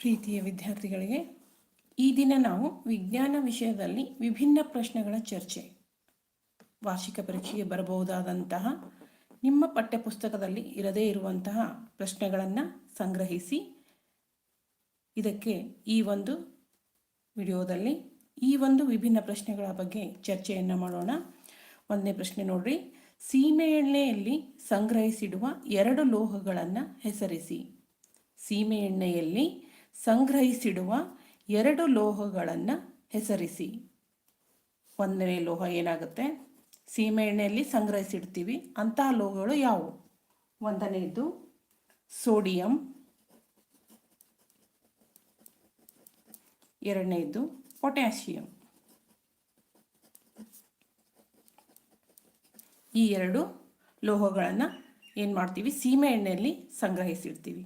ಪ್ರೀತಿಯ ವಿದ್ಯಾರ್ಥಿಗಳಿಗೆ, ಈ ದಿನ ನಾವು ವಿಜ್ಞಾನ ವಿಷಯದಲ್ಲಿ ವಿಭಿನ್ನ ಪ್ರಶ್ನೆಗಳ ಚರ್ಚೆ. ವಾರ್ಷಿಕ ಪರೀಕ್ಷೆಗೆ ಬರಬಹುದಾದಂತಹ, ನಿಮ್ಮ ಪಠ್ಯಪುಸ್ತಕದಲ್ಲಿ ಇರದೇ ಇರುವಂತಹ ಪ್ರಶ್ನೆಗಳನ್ನು ಸಂಗ್ರಹಿಸಿ, ಇದಕ್ಕೆ ಈ ಒಂದು ವಿಡಿಯೋದಲ್ಲಿ ಈ ಒಂದು ವಿಭಿನ್ನ ಪ್ರಶ್ನೆಗಳ ಬಗ್ಗೆ ಚರ್ಚೆಯನ್ನು ಮಾಡೋಣ. ಒಂದನೇ ಪ್ರಶ್ನೆ ನೋಡ್ರಿ. ಸೀಮೆಎಣ್ಣೆಯಲ್ಲಿ ಸಂಗ್ರಹಿಸಿಡುವ ಎರಡು ಲೋಹಗಳನ್ನು ಹೆಸರಿಸಿ. ಸೀಮೆ ಎಣ್ಣೆಯಲ್ಲಿ ಸಂಗ್ರಹಿಸಿಡುವ ಎರಡು ಲೋಹಗಳನ್ನು ಹೆಸರಿಸಿ. ಒಂದನೇ ಲೋಹ ಏನಾಗುತ್ತೆ? ಸೀಮೆಎಣ್ಣೆಯಲ್ಲಿ ಸಂಗ್ರಹಿಸಿಡ್ತೀವಿ. ಅಂತಹ ಲೋಹಗಳು ಯಾವುವು? ಒಂದನೇದು ಸೋಡಿಯಂ. ಎರಡನೇದು ಪೊಟ್ಯಾಷಿಯಂ. ಈ ಎರಡು ಲೋಹಗಳನ್ನು ಏನು ಮಾಡ್ತೀವಿ ಸೀಮೆ ಎಣ್ಣೆಯಲ್ಲಿ ಸಂಗ್ರಹಿಸಿಡ್ತೀವಿ.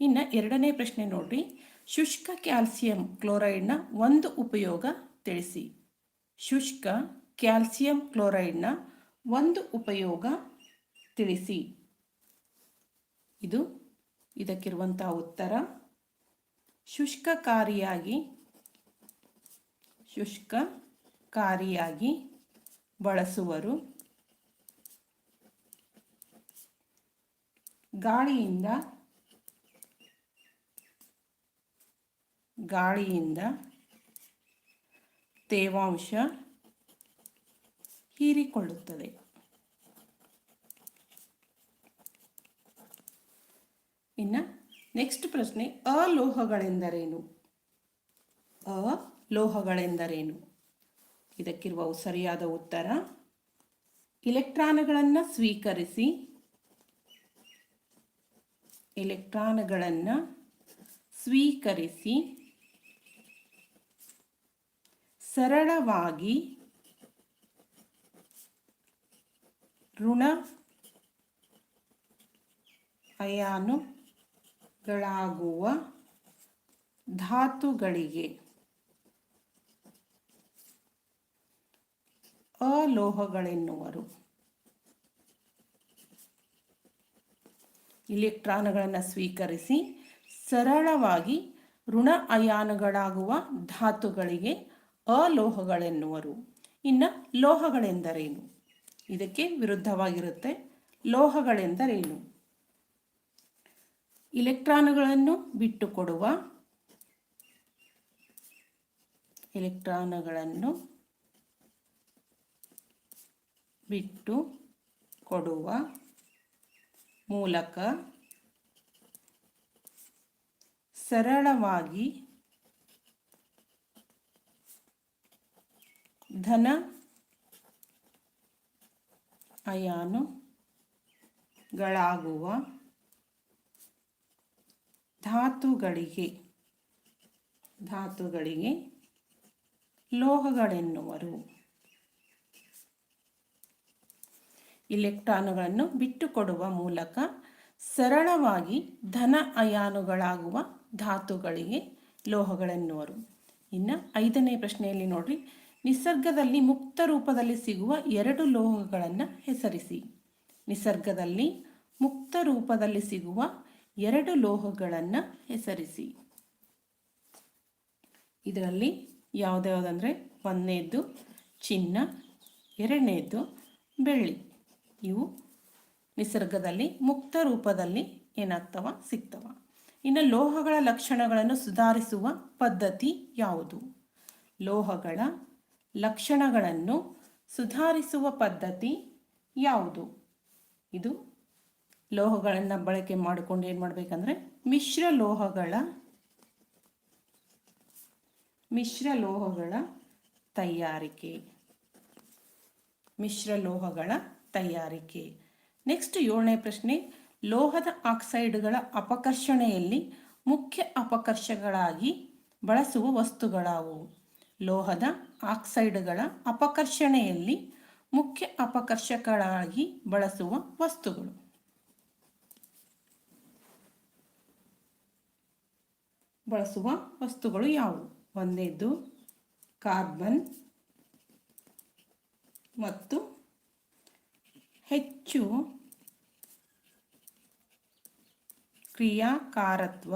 ಇನ್ನು ಎರಡನೇ ಪ್ರಶ್ನೆ ನೋಡ್ರಿ. ಶುಷ್ಕ ಕ್ಯಾಲ್ಸಿಯಂ ಕ್ಲೋರೈಡ್ನ ಒಂದು ಉಪಯೋಗ ತಿಳಿಸಿ. ಶುಷ್ಕ ಕ್ಯಾಲ್ಸಿಯಂ ಕ್ಲೋರೈಡ್ನ ಒಂದು ಉಪಯೋಗ ತಿಳಿಸಿ. ಇದು ಇದಕ್ಕಿರುವಂತಹ ಉತ್ತರ. ಶುಷ್ಕಕಾರಿಯಾಗಿ ಶುಷ್ಕಕಾರಿಯಾಗಿ ಬಳಸುವರು ಗಾಳಿಯಿಂದ ಗಾಳಿಯಿಂದ ತೇವಾಂಶ ಹೀರಿಕೊಳ್ಳುತ್ತದೆ. ಇನ್ನು ನೆಕ್ಸ್ಟ್ ಪ್ರಶ್ನೆ, ಅಲೋಹಗಳೆಂದರೇನು? ಅಲೋಹಗಳೆಂದರೇನು? ಇದಕ್ಕಿರುವ ಸರಿಯಾದ ಉತ್ತರ, ಇಲೆಕ್ಟ್ರಾನ್ಗಳನ್ನು ಸ್ವೀಕರಿಸಿ ಇಲೆಕ್ಟ್ರಾನ್ಗಳನ್ನು ಸ್ವೀಕರಿಸಿ ಸರಳವಾಗಿ ಋಣ ಅಯಾನುಗಳಾಗುವ ಧಾತುಗಳಿಗೆ ಅಲೋಹಗಳೆನ್ನುವರು. ಇಲೆಕ್ಟ್ರಾನ್ಗಳನ್ನು ಸ್ವೀಕರಿಸಿ ಸರಳವಾಗಿ ಋಣ ಅಯಾನುಗಳಾಗುವ ಧಾತುಗಳಿಗೆ ಅಲೋಹಗಳೆನ್ನುವರು ಇನ್ನು ಲೋಹಗಳೆಂದರೇನು? ಇದಕ್ಕೆ ವಿರುದ್ಧವಾಗಿರುತ್ತೆ ಲೋಹಗಳೆಂದರೇನು? ಇಲೆಕ್ಟ್ರಾನ್ಗಳನ್ನು ಬಿಟ್ಟುಕೊಡುವ ಇಲೆಕ್ಟ್ರಾನ್ಗಳನ್ನು ಬಿಟ್ಟು ಕೊಡುವ ಮೂಲಕ ಸರಳವಾಗಿ ಧನ ಅಯಾನುಗಳಾಗುವ ಧಾತುಗಳಿಗೆ ಧಾತುಗಳಿಗೆ ಲೋಹಗಳೆನ್ನುವರು. ಇಲೆಕ್ಟ್ರಾನುಗಳನ್ನು ಬಿಟ್ಟುಕೊಡುವ ಮೂಲಕ ಸರಳವಾಗಿ ಧನ, ಅಯಾನುಗಳಾಗುವ ಧಾತುಗಳಿಗೆ ಲೋಹಗಳೆನ್ನುವರು. ಇನ್ನು ಐದನೇ ಪ್ರಶ್ನೆಯಲ್ಲಿ ನೋಡ್ರಿ. ನಿಸರ್ಗದಲ್ಲಿ ಮುಕ್ತ ರೂಪದಲ್ಲಿ ಸಿಗುವ ಎರಡು ಲೋಹಗಳನ್ನು ಹೆಸರಿಸಿ. ನಿಸರ್ಗದಲ್ಲಿ ಮುಕ್ತ ರೂಪದಲ್ಲಿ ಸಿಗುವ ಎರಡು ಲೋಹಗಳನ್ನು ಹೆಸರಿಸಿ. ಇದರಲ್ಲಿ ಯಾವುದ್ಯಾವುದಂದರೆ ಒಂದನೇದ್ದು ಚಿನ್ನ, ಎರಡನೇದ್ದು ಬೆಳ್ಳಿ. ಇವು ನಿಸರ್ಗದಲ್ಲಿ ಮುಕ್ತ ರೂಪದಲ್ಲಿ ಏನಾಗ್ತವ? ಸಿಗ್ತವ. ಇನ್ನು ಲೋಹಗಳ ಲಕ್ಷಣಗಳನ್ನು ಸುಧಾರಿಸುವ ಪದ್ಧತಿ ಯಾವುದು? ಲೋಹಗಳ ಲಕ್ಷಣಗಳನ್ನು ಸುಧಾರಿಸುವ ಪದ್ಧತಿ ಯಾವುದು? ಇದು ಲೋಹಗಳನ್ನು ಬಳಕೆ ಮಾಡಿಕೊಂಡು ಏನು ಮಾಡಬೇಕಂದ್ರೆ ಮಿಶ್ರ ಲೋಹಗಳ ಮಿಶ್ರ ಲೋಹಗಳ ತಯಾರಿಕೆ, ಮಿಶ್ರ ಲೋಹಗಳ ತಯಾರಿಕೆ. ನೆಕ್ಸ್ಟ್ ಏಳನೇ ಪ್ರಶ್ನೆ, ಲೋಹದ ಆಕ್ಸೈಡ್ಗಳ ಅಪಕರ್ಷಣೆಯಲ್ಲಿ ಮುಖ್ಯ ಅಪಕರ್ಷಗಳಾಗಿ ಬಳಸುವ ವಸ್ತುಗಳಾವು? ಲೋಹದ ಆಕ್ಸೈಡ್ಗಳ ಅಪಕರ್ಷಣೆಯಲ್ಲಿ ಮುಖ್ಯ ಅಪಕರ್ಷಕಗಳಾಗಿ ಬಳಸುವ ವಸ್ತುಗಳು. ಬಳಸುವ ವಸ್ತುಗಳು ಯಾವುವು? ಒಂದೇದು ಕಾರ್ಬನ್ ಮತ್ತು ಹೆಚ್ಚು ಕ್ರಿಯಾಕಾರತ್ವ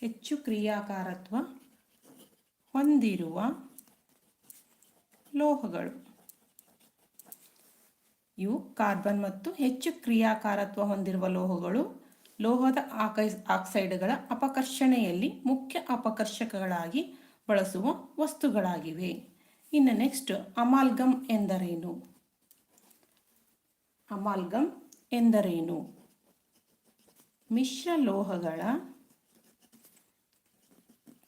ಹೆಚ್ಚು ಕ್ರಿಯಾಕಾರತ್ವ ಹೊಂದಿರುವ ಲೋಹಗಳು. ಇವು ಕಾರ್ಬನ್ ಮತ್ತು ಹೆಚ್ಚು ಕ್ರಿಯಾಕಾರತ್ವ ಹೊಂದಿರುವ ಲೋಹಗಳು. ಲೋಹದ ಆಕೈ, ಆಕ್ಸೈಡ್ಗಳ ಅಪಕರ್ಷಣೆಯಲ್ಲಿ ಮುಖ್ಯ ಅಪಕರ್ಷಕಗಳಾಗಿ ಬಳಸುವ ವಸ್ತುಗಳಾಗಿವೆ. ಇನ್ನು ನೆಕ್ಸ್ಟ್ ಅಮಾಲ್ಗಮ್ ಎಂದರೇನು? ಅಮಾಲ್ಗಮ್ ಎಂದರೇನು? ಮಿಶ್ರ ಲೋಹಗಳ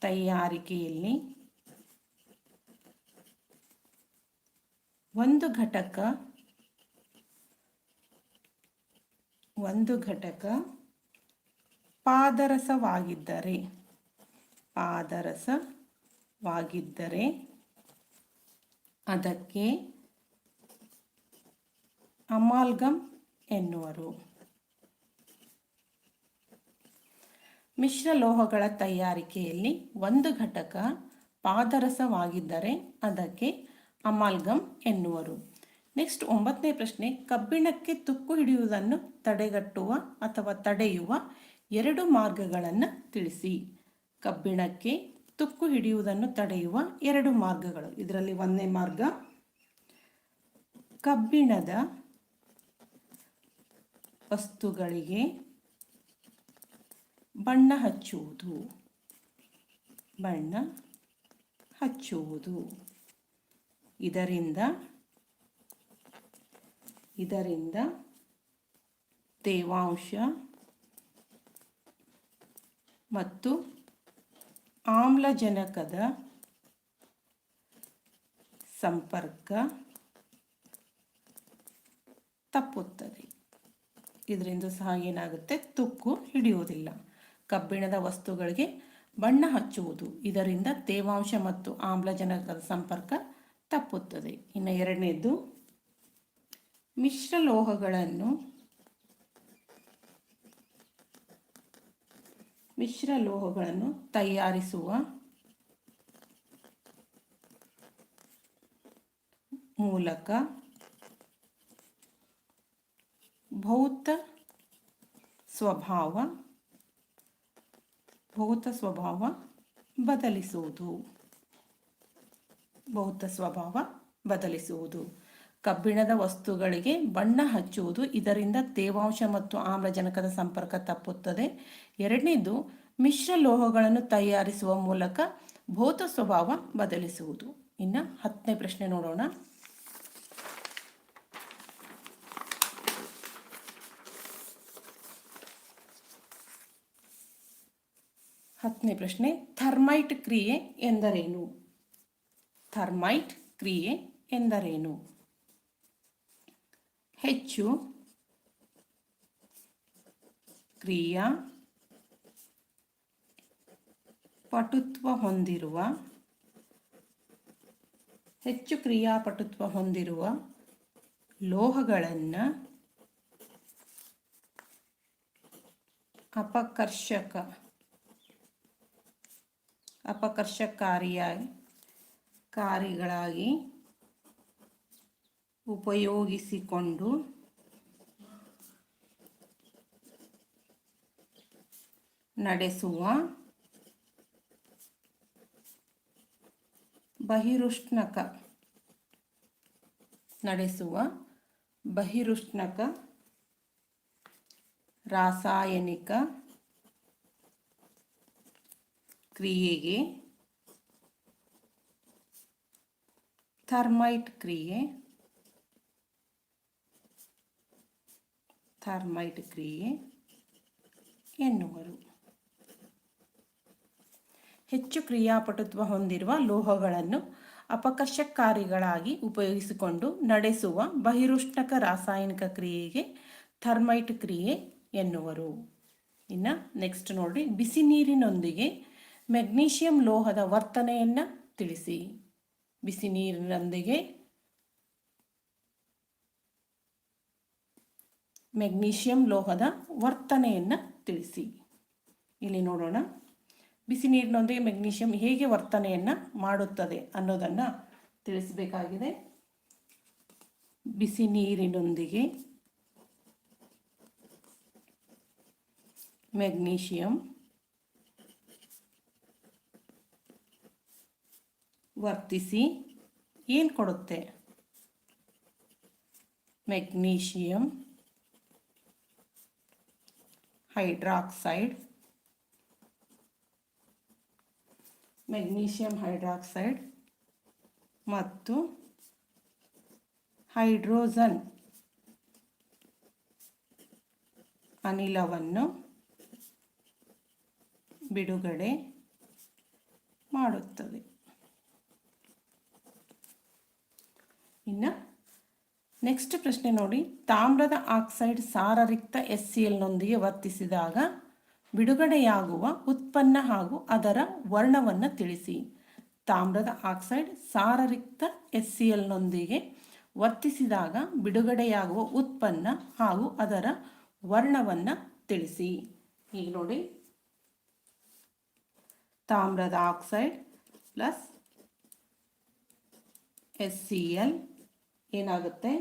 ತಯಾರಿಕೆಯಲ್ಲಿ ಒಂದು ಘಟಕ ಒಂದು ಘಟಕ ಪಾದರಸವಾಗಿದ್ದರೆ ಪಾದರಸವಾಗಿದ್ದರೆ ಅದಕ್ಕೆ ಅಮಾಲ್ಗಮ್ ಎನ್ನುವರು. ಮಿಶ್ರ ಲೋಹಗಳ ತಯಾರಿಕೆಯಲ್ಲಿ ಒಂದು ಘಟಕ ಪಾದರಸವಾಗಿದ್ದರೆ ಅದಕ್ಕೆ ಅಮಾಲ್ಗಮ್ ಎನ್ನುವರು. ನೆಕ್ಸ್ಟ್ ಒಂಬತ್ತನೇ ಪ್ರಶ್ನೆ, ಕಬ್ಬಿಣಕ್ಕೆ ತುಕ್ಕು ಹಿಡಿಯುವುದನ್ನು ತಡೆಗಟ್ಟುವ ಅಥವಾ ತಡೆಯುವ ಎರಡು ಮಾರ್ಗಗಳನ್ನು ತಿಳಿಸಿ. ಕಬ್ಬಿಣಕ್ಕೆ ತುಕ್ಕು ಹಿಡಿಯುವುದನ್ನು ತಡೆಯುವ ಎರಡು ಮಾರ್ಗಗಳು. ಇದರಲ್ಲಿ ಒಂದನೇ ಮಾರ್ಗ, ಕಬ್ಬಿಣದ ವಸ್ತುಗಳಿಗೆ ಬಣ್ಣ ಹಚ್ಚುವುದು. ಬಣ್ಣ ಹಚ್ಚುವುದು. ಇದರಿಂದ ಇದರಿಂದ ತೇವಾಂಶ ಮತ್ತು ಆಮ್ಲಜನಕದ ಸಂಪರ್ಕ ತಪ್ಪುತ್ತದೆ. ಇದರಿಂದ ಸಹ ಏನಾಗುತ್ತೆ? ತುಕ್ಕು ಹಿಡಿಯುವುದಿಲ್ಲ. ಕಬ್ಬಿಣದ ವಸ್ತುಗಳಿಗೆ ಬಣ್ಣ ಹಚ್ಚುವುದು. ಇದರಿಂದ ತೇವಾಂಶ ಮತ್ತು ಆಮ್ಲಜನಕದ ಸಂಪರ್ಕ ತಪ್ಪುತ್ತದೆ. ಇನ್ನು ಎರಡನೇದು, ಮಿಶ್ರ ಲೋಹಗಳನ್ನು ತಯಾರಿಸುವ ಮೂಲಕ ಭೌತ ಸ್ವಭಾವ ಭೌತ ಸ್ವಭಾವ ಬದಲಿಸುವುದು. ಭೌತ ಸ್ವಭಾವ ಬದಲಿಸುವುದು. ಕಬ್ಬಿಣದ ವಸ್ತುಗಳಿಗೆ ಬಣ್ಣ ಹಚ್ಚುವುದು ಇದರಿಂದ ತೇವಾಂಶ ಮತ್ತು ಆಮ್ಲಜನಕದ ಸಂಪರ್ಕ ತಪ್ಪುತ್ತದೆ. ಎರಡನೇದು, ಮಿಶ್ರ ಲೋಹಗಳನ್ನು ತಯಾರಿಸುವ ಮೂಲಕ ಭೌತ ಸ್ವಭಾವ ಬದಲಿಸುವುದು. ಇನ್ನು ಹತ್ತನೇ ಪ್ರಶ್ನೆ ನೋಡೋಣ. ಹತ್ತನೇ ಪ್ರಶ್ನೆ, ಥರ್ಮೈಟ್ ಕ್ರಿಯೆ ಎಂದರೇನು? ಥರ್ಮೈಟ್ ಕ್ರಿಯೆ ಎಂದರೇನು? ಹೆಚ್ಚು ಕ್ರಿಯಾ ಪಟುತ್ವ ಹೊಂದಿರುವ, ಹೆಚ್ಚು ಕ್ರಿಯಾಪಟುತ್ವ ಹೊಂದಿರುವ ಲೋಹಗಳನ್ನು ಅಪಕರ್ಷಕ ಅಪಕರ್ಷಕಾರಿಯಾಗಿ ಕಾರಿಗಳಾಗಿ ಉಪಯೋಗಿಸಿಕೊಂಡು ನಡೆಸುವ ಬಹಿರುಷ್ಣಕ ನಡೆಸುವ ಬಹಿರುಷ್ಣಕ ರಾಸಾಯನಿಕ ಕ್ರಿಯೆಗೆ, ಥರ್ಮೈಟ್ ಕ್ರಿಯೆ ಥರ್ಮೈಟ್ ಕ್ರಿಯೆ ಎನ್ನುವರು. ಹೆಚ್ಚು ಕ್ರಿಯಾಪಟುತ್ವ ಹೊಂದಿರುವ ಲೋಹಗಳನ್ನು ಅಪಕರ್ಷಕಾರಿಗಳಾಗಿ ಉಪಯೋಗಿಸಿಕೊಂಡು ನಡೆಸುವ ಬಹಿರುಷ್ಣಕ ರಾಸಾಯನಿಕ ಕ್ರಿಯೆಗೆ ಥರ್ಮೈಟ್ ಕ್ರಿಯೆ ಎನ್ನುವರು. ಇನ್ನು ನೆಕ್ಸ್ಟ್ ನೋಡಿ ಬಿಸಿ ನೀರಿನೊಂದಿಗೆ ಮೆಗ್ನೀಷಿಯಂ ಲೋಹದ ವರ್ತನೆಯನ್ನು ತಿಳಿಸಿ. ಬಿಸಿ ನೀರಿನೊಂದಿಗೆ ಮೆಗ್ನೀಷಿಯಂ ಲೋಹದ ವರ್ತನೆಯನ್ನು ತಿಳಿಸಿ. ಇಲ್ಲಿ ನೋಡೋಣ. ಬಿಸಿ ನೀರಿನೊಂದಿಗೆ ಮೆಗ್ನೀಷಿಯಂ ಹೇಗೆ ವರ್ತನೆಯನ್ನು ಮಾಡುತ್ತದೆ ಅನ್ನೋದನ್ನು ತಿಳಿಸಬೇಕಾಗಿದೆ. ಬಿಸಿ ನೀರಿನೊಂದಿಗೆ ಮೆಗ್ನೀಷಿಯಂ ವರ್ತಿಸಿ ಏನು ಕೊಡುತ್ತೆ? ಮೆಗ್ನೀಷಿಯಂ ಹೈಡ್ರಾಕ್ಸೈಡ್ ಮೆಗ್ನೀಷಿಯಂ ಹೈಡ್ರಾಕ್ಸೈಡ್ ಮತ್ತು ಹೈಡ್ರೋಜನ್ ಅನಿಲವನ್ನು ಬಿಡುಗಡೆ ಮಾಡುತ್ತದೆ. ಇನ್ನು ನೆಕ್ಸ್ಟ್ ಪ್ರಶ್ನೆ ನೋಡಿ. ತಾಮ್ರದ ಆಕ್ಸೈಡ್ ಸಾರರಿಕ್ತ ಎಸ್ ಸಿ ಎಲ್ನೊಂದಿಗೆ ವರ್ತಿಸಿದಾಗ ಬಿಡುಗಡೆಯಾಗುವ ಉತ್ಪನ್ನ ಹಾಗೂ ಅದರ ವರ್ಣವನ್ನು ತಿಳಿಸಿ. ತಾಮ್ರದ ಆಕ್ಸೈಡ್ ಸಾರರಿಕ್ತ ಎಸ್ ಸಿ ಎಲ್ನೊಂದಿಗೆ ವರ್ತಿಸಿದಾಗ ಬಿಡುಗಡೆಯಾಗುವ ಉತ್ಪನ್ನ ಹಾಗೂ ಅದರ ವರ್ಣವನ್ನು ತಿಳಿಸಿ. ಈಗ ನೋಡಿ. ತಾಮ್ರದ oxide plus S C L ಏನಾಗುತ್ತೆ?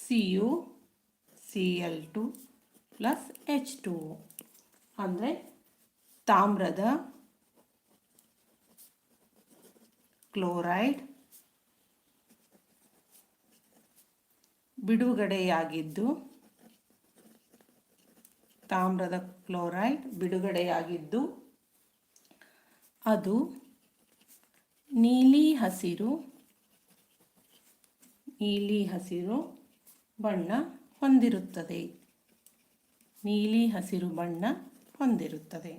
C U C L two plus H two ಅಂದರೆ ತಾಮ್ರದ ಕ್ಲೋರೈಡ್ ಬಿಡುಗಡೆಯಾಗಿದ್ದು, ತಾಮ್ರದ ಕ್ಲೋರೈಡ್ ಬಿಡುಗಡೆಯಾಗಿದ್ದು, ಅದು ನೀಲಿ ಹಸಿರು ನೀಲಿ ಹಸಿರು ಬಣ್ಣ ಹೊಂದಿರುತ್ತದೆ. ನೀಲಿ ಹಸಿರು ಬಣ್ಣ ಹೊಂದಿರುತ್ತದೆ.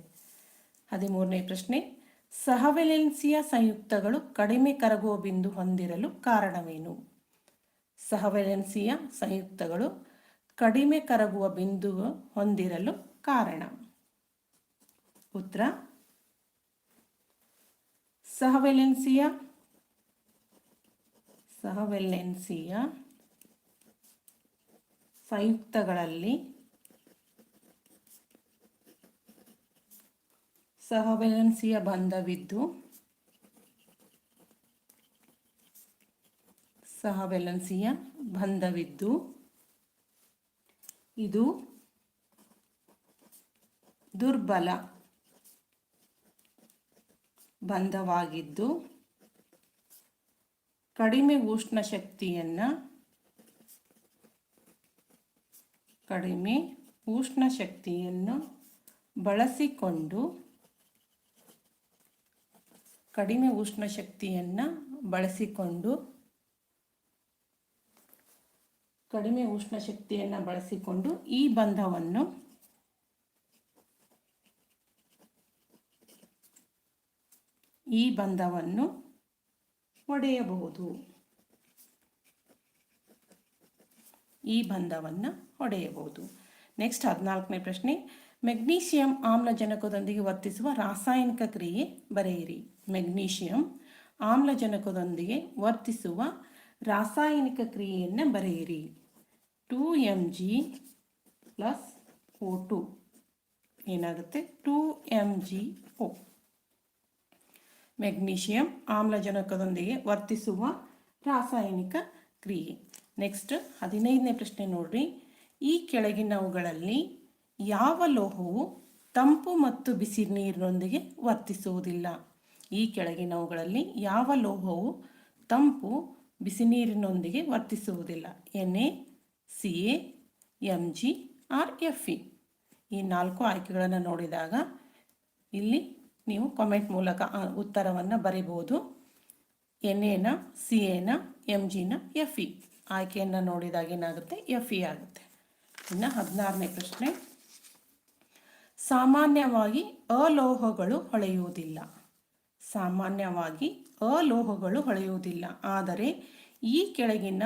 ಹದಿಮೂರನೇ ಪ್ರಶ್ನೆ. ಸಹವೆಲೆನ್ಸಿಯ ಸಂಯುಕ್ತಗಳು ಕಡಿಮೆ ಕರಗುವ ಬಿಂದು ಹೊಂದಿರಲು ಕಾರಣವೇನು? ಸಹವೆಲೆನ್ಸಿಯ ಸಂಯುಕ್ತಗಳು ಕಡಿಮೆ ಕರಗುವ ಬಿಂದು ಹೊಂದಿರಲು ಕಾರಣ. ಉತ್ತರ. ಸಹವೆಲೆನ್ಸಿಯ ಸಹವೆಲೆನ್ಸಿಯ ಸಂಯುಕ್ತಗಳಲ್ಲಿ ಸಹವೆಲೆನ್ಸಿಯ ಬಂಧವಿದ್ದು ಸಹವೆಲೆನ್ಸಿಯ ಬಂಧವಿದ್ದು ಇದು ದುರ್ಬಲ ಬಂಧವಾಗಿದ್ದು ಕಡಿಮೆ ಉಷ್ಣ ಶಕ್ತಿಯನ್ನು ಕಡಿಮೆ ಉಷ್ಣ ಶಕ್ತಿಯನ್ನು ಬಳಸಿಕೊಂಡು ಕಡಿಮೆ ಉಷ್ಣ ಶಕ್ತಿಯನ್ನು ಬಳಸಿಕೊಂಡು ಕಡಿಮೆ ಉಷ್ಣ ಶಕ್ತಿಯನ್ನು ಬಳಸಿಕೊಂಡು ಈ ಬಂಧವನ್ನು ಈ ಬಂಧವನ್ನು ಒಡೆಯಬಹುದು. ಈ ಬಂಧವನ್ನು ಒಡೆಯಬಹುದು. ನೆಕ್ಸ್ಟ್ ಹದಿನಾಲ್ಕನೇ ಪ್ರಶ್ನೆ. ಮೆಗ್ನೀಷಿಯಂ ಆಮ್ಲಜನಕದೊಂದಿಗೆ ವರ್ತಿಸುವ ರಾಸಾಯನಿಕ ಕ್ರಿಯೆ ಬರೆಯಿರಿ. ಮೆಗ್ನೀಷಿಯಂ ಆಮ್ಲಜನಕದೊಂದಿಗೆ ವರ್ತಿಸುವ ರಾಸಾಯನಿಕ ಕ್ರಿಯೆಯನ್ನು ಬರೆಯಿರಿ. Two M G plus O two ಏನಾಗುತ್ತೆ? Two M G O magnesium ಆಮ್ಲಜನಕದೊಂದಿಗೆ ವರ್ತಿಸುವ ರಾಸಾಯನಿಕ ಕ್ರಿಯೆ. ನೆಕ್ಸ್ಟ್ ಹದಿನೈದನೇ ಪ್ರಶ್ನೆ ನೋಡ್ರಿ. ಈ ಕೆಳಗಿನವುಗಳಲ್ಲಿ ಯಾವ ಲೋಹವು ತಂಪು ಮತ್ತು ಬಿಸಿ ನೀರಿನೊಂದಿಗೆ ವರ್ತಿಸುವುದಿಲ್ಲ? ಈ ಕೆಳಗಿನವುಗಳಲ್ಲಿ ಯಾವ ಲೋಹವು ತಂಪು, ಬಿಸಿ ನೀರಿನೊಂದಿಗೆ ವರ್ತಿಸುವುದಿಲ್ಲ? N A C A M G or F E ಈ ನಾಲ್ಕು ಆಯ್ಕೆಗಳನ್ನು ನೋಡಿದಾಗ ಇಲ್ಲಿ ನೀವು ಕಾಮೆಂಟ್ ಮೂಲಕ ಉತ್ತರವನ್ನು ಬರಿಬೋದು ಎನ್ ಎನ ಸಿ ಎನ ಎಂ ಜಿನ ಎಫ್ ಇ. ಆಯ್ಕೆಯನ್ನು ನೋಡಿದಾಗ ಏನಾಗುತ್ತೆ? ಎಫ್ ಇ ಆಗುತ್ತೆ. ಇನ್ನು ಹದಿನಾರನೇ ಪ್ರಶ್ನೆ. ಸಾಮಾನ್ಯವಾಗಿ ಅಲೋಹಗಳು ಹೊಳೆಯುವುದಿಲ್ಲ. ಸಾಮಾನ್ಯವಾಗಿ ಅಲೋಹಗಳು ಹೊಳೆಯುವುದಿಲ್ಲ. ಆದರೆ ಈ ಕೆಳಗಿನ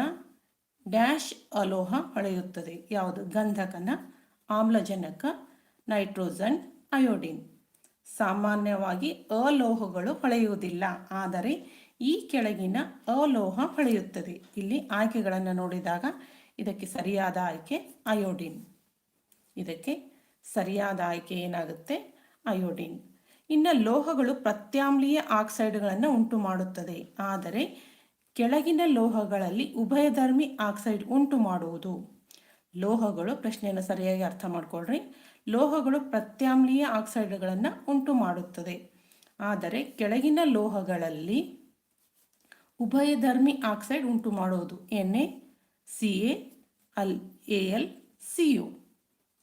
ಡ್ಯಾಶ್ ಅಲೋಹ ಹೊಳೆಯುತ್ತದೆ. ಯಾವುದು? ಗಂಧಕನ, ಆಮ್ಲಜನಕ, ನೈಟ್ರೋಜನ್, ಅಯೋಡಿನ್. ಸಾಮಾನ್ಯವಾಗಿ ಅಲೋಹಗಳು ಹೊಳೆಯುವುದಿಲ್ಲ. ಆದರೆ ಈ ಕೆಳಗಿನ ಅಲೋಹ ಹೊಳೆಯುತ್ತದೆ. ಇಲ್ಲಿ ಆಯ್ಕೆಗಳನ್ನು ನೋಡಿದಾಗ ಇದಕ್ಕೆ ಸರಿಯಾದ ಆಯ್ಕೆ ಅಯೋಡಿನ್. ಇದಕ್ಕೆ ಸರಿಯಾದ ಆಯ್ಕೆ ಏನಾಗುತ್ತೆ? ಅಯೋಡಿನ್. ಇನ್ನು ಲೋಹಗಳು ಪ್ರತ್ಯಾಮ್ಲೀಯ ಆಕ್ಸೈಡ್ಗಳನ್ನು ಉಂಟು ಮಾಡುತ್ತದೆ ಆದರೆ ಕೆಳಗಿನ ಲೋಹಗಳಲ್ಲಿ ಉಭಯಧರ್ಮಿ ಆಕ್ಸೈಡ್ ಉಂಟು ಮಾಡುವುದು ಲೋಹಗಳು ಪ್ರಶ್ನೆಯನ್ನು ಸರಿಯಾಗಿ ಅರ್ಥ ಮಾಡ್ಕೊಳ್ರಿ. ಲೋಹಗಳು ಪ್ರತ್ಯಾಮ್ಲೀಯ ಆಕ್ಸೈಡ್ಗಳನ್ನು ಉಂಟು ಮಾಡುತ್ತದೆ. ಆದರೆ ಕೆಳಗಿನ ಲೋಹಗಳಲ್ಲಿ ಉಭಯಧರ್ಮಿ ಆಕ್ಸೈಡ್ ಉಂಟು ಮಾಡುವುದು. N A C A al A L C U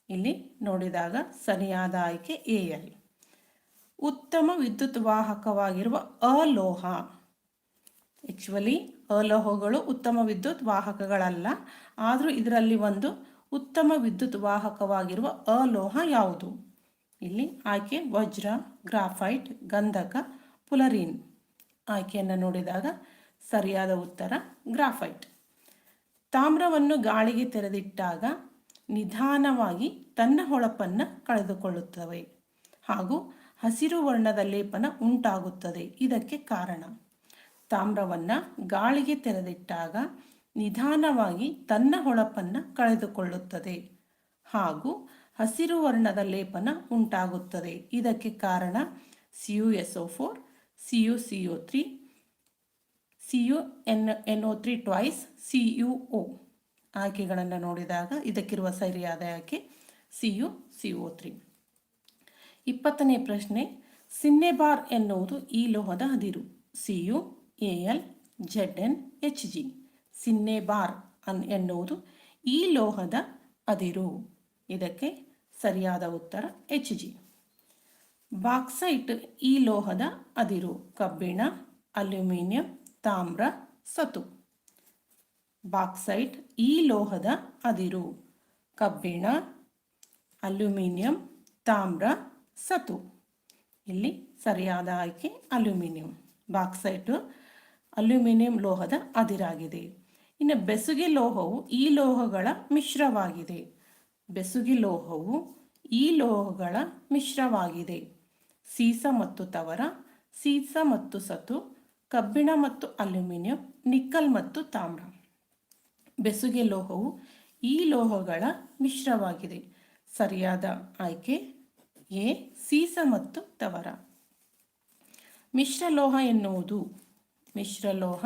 ಇಲ್ಲಿ ನೋಡಿದಾಗ ಸರಿಯಾದ ಆಯ್ಕೆ ಎ ಎಲ್ ಉತ್ತಮ ವಿದ್ಯುತ್ ವಾಹಕವಾಗಿರುವ ಅಲೋಹ. ಆ್ಯಕ್ಚುಲಿ ಅಲೋಹಗಳು ಉತ್ತಮ ವಿದ್ಯುತ್ ವಾಹಕಗಳಲ್ಲ. ಆದರೂ ಇದರಲ್ಲಿ ಒಂದು ಉತ್ತಮ ವಿದ್ಯುತ್ ವಾಹಕವಾಗಿರುವ ಅಲೋಹ ಯಾವುದು? ಇಲ್ಲಿ ಆಯ್ಕೆ ವಜ್ರ, ಗ್ರಾಫೈಟ್, ಗಂಧಕ, ಪುಲರೀನ್. ಆಯ್ಕೆಯನ್ನು ನೋಡಿದಾಗ ಸರಿಯಾದ ಉತ್ತರ ಗ್ರಾಫೈಟ್. ತಾಮ್ರವನ್ನು ಗಾಳಿಗೆ ತೆರೆದಿಟ್ಟಾಗ ನಿಧಾನವಾಗಿ ತನ್ನ ಹೊಳಪನ್ನು ಕಳೆದುಕೊಳ್ಳುತ್ತವೆ ಹಾಗೂ ಹಸಿರು ವರ್ಣದ ಲೇಪನ ಉಂಟಾಗುತ್ತದೆ. ಇದಕ್ಕೆ ಕಾರಣ. ತಾಮ್ರವನ್ನು ಗಾಳಿಗೆ ತೆರೆದಿಟ್ಟಾಗ ನಿಧಾನವಾಗಿ ತನ್ನ ಹೊಳಪನ್ನು ಕಳೆದುಕೊಳ್ಳುತ್ತದೆ. ಹಾಗೂ ಹಸಿರು ವರ್ಣದ ಲೇಪನ ಉಂಟಾಗುತ್ತದೆ. ಇದಕ್ಕೆ ಕಾರಣ C U S O four C U C O three C U N N O three twice C U O ಆಯ್ಕೆಗಳನ್ನು ನೋಡಿದಾಗ ಇದಕ್ಕಿರುವ ಸರಿಯಾದ ಆಯ್ಕೆ C U C O three ಇಪ್ಪತ್ತನೇ ಪ್ರಶ್ನೆ ಸಿನ್ನೆಬಾರ್ ಎನ್ನುವುದು ಈ ಲೋಹದ ಅದಿರು C U A L Z N H G cinnabar ಅನ್ ಎನ್ನುವುದು ಈ ಲೋಹದ ಅದಿರು. ಇದಕ್ಕೆ ಸರಿಯಾದ ಉತ್ತರ ಎಚ್ ಜಿ. ಬಾಕ್ಸೈಟ್ ಈ ಲೋಹದ ಅದಿರು. ಕಬ್ಬಿಣ, ಅಲ್ಯೂಮಿನಿಯಂ, ತಾಮ್ರ ಸತು ಬಾಕ್ಸೈಟ್ ಈ ಲೋಹದ ಅದಿರು. ಕಬ್ಬಿಣ, ಅಲ್ಯೂಮಿನಿಯಂ, ತಾಮ್ರ ಸತು ಇಲ್ಲಿ ಸರಿಯಾದ ಆಯ್ಕೆ ಅಲ್ಯೂಮಿನಿಯಂ. ಬಾಕ್ಸೈಟು ಅಲ್ಯೂಮಿನಿಯಂ ಲೋಹದ ಅದಿರಾಗಿದೆ. ಇನ್ನು ಬೆಸುಗೆ ಲೋಹವು ಈ ಲೋಹಗಳ ಮಿಶ್ರವಾಗಿದೆ. ಬೆಸುಗೆ ಲೋಹವು ಈ ಲೋಹಗಳ ಮಿಶ್ರವಾಗಿದೆ. ಸೀಸ ಮತ್ತು ತವರ, ಸೀಸ ಮತ್ತು ಸತು, ಕಬ್ಬಿಣ ಮತ್ತು ಅಲ್ಯೂಮಿನಿಯಂ, ನಿಕ್ಕಲ್ ಮತ್ತು ತಾಮ್ರ. ಬೆಸುಗೆ ಲೋಹವು ಈ ಲೋಹಗಳ ಮಿಶ್ರವಾಗಿದೆ. ಸರಿಯಾದ ಆಯ್ಕೆ ಎ, ಸೀಸ ಮತ್ತು ತವರ. ಮಿಶ್ರಲೋಹ ಎನ್ನುವುದು ಮಿಶ್ರಲೋಹ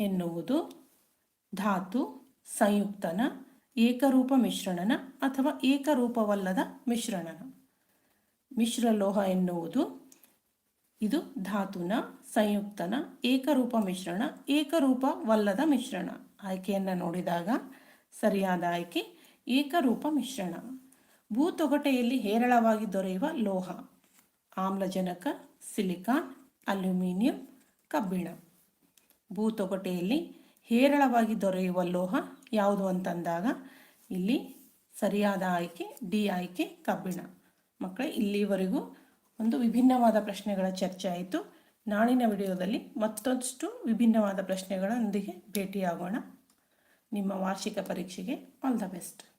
ಎನ್ನುವುದು ಧಾತು, ಸಂಯುಕ್ತನ, ಏಕರೂಪ ಮಿಶ್ರಣನ ಅಥವಾ ಏಕರೂಪವಲ್ಲದ ಮಿಶ್ರಣನ. ಮಿಶ್ರಲೋಹ ಎನ್ನುವುದು ಇದು ಧಾತುನ, ಸಂಯುಕ್ತನ, ಏಕರೂಪ ಮಿಶ್ರಣ, ಏಕರೂಪವಲ್ಲದ ಮಿಶ್ರಣ. ಆಯ್ಕೆಯನ್ನು ನೋಡಿದಾಗ ಸರಿಯಾದ ಆಯ್ಕೆ, ಏಕರೂಪ ಮಿಶ್ರಣ. ಭೂತೊಗಟೆಯಲ್ಲಿ ಹೇರಳವಾಗಿ ದೊರೆಯುವ ಲೋಹ, ಆಮ್ಲಜನಕ, ಸಿಲಿಕಾನ್, ಅಲ್ಯೂಮಿನಿಯಂ, ಕಬ್ಬಿಣ. ಭೂತೊಗಟೆಯಲ್ಲಿ ಹೇರಳವಾಗಿ ದೊರೆಯುವ ಲೋಹ ಯಾವುದು ಅಂತಂದಾಗ ಇಲ್ಲಿ ಸರಿಯಾದ ಆಯ್ಕೆ, ಡಿ ಆಯ್ಕೆ, ಕಬ್ಬಿಣ. ಮಕ್ಕಳೇ, ಇಲ್ಲಿವರೆಗೂ ಒಂದು ವಿಭಿನ್ನವಾದ ಪ್ರಶ್ನೆಗಳ ಚರ್ಚೆ ಆಯಿತು. ನಾಳಿನ ವಿಡಿಯೋದಲ್ಲಿ ಮತ್ತಷ್ಟು ವಿಭಿನ್ನವಾದ ಪ್ರಶ್ನೆಗಳೊಂದಿಗೆ ಭೇಟಿಯಾಗೋಣ. ನಿಮ್ಮ ವಾರ್ಷಿಕ ಪರೀಕ್ಷೆಗೆ ಆಲ್ ದ ಬೆಸ್ಟ್.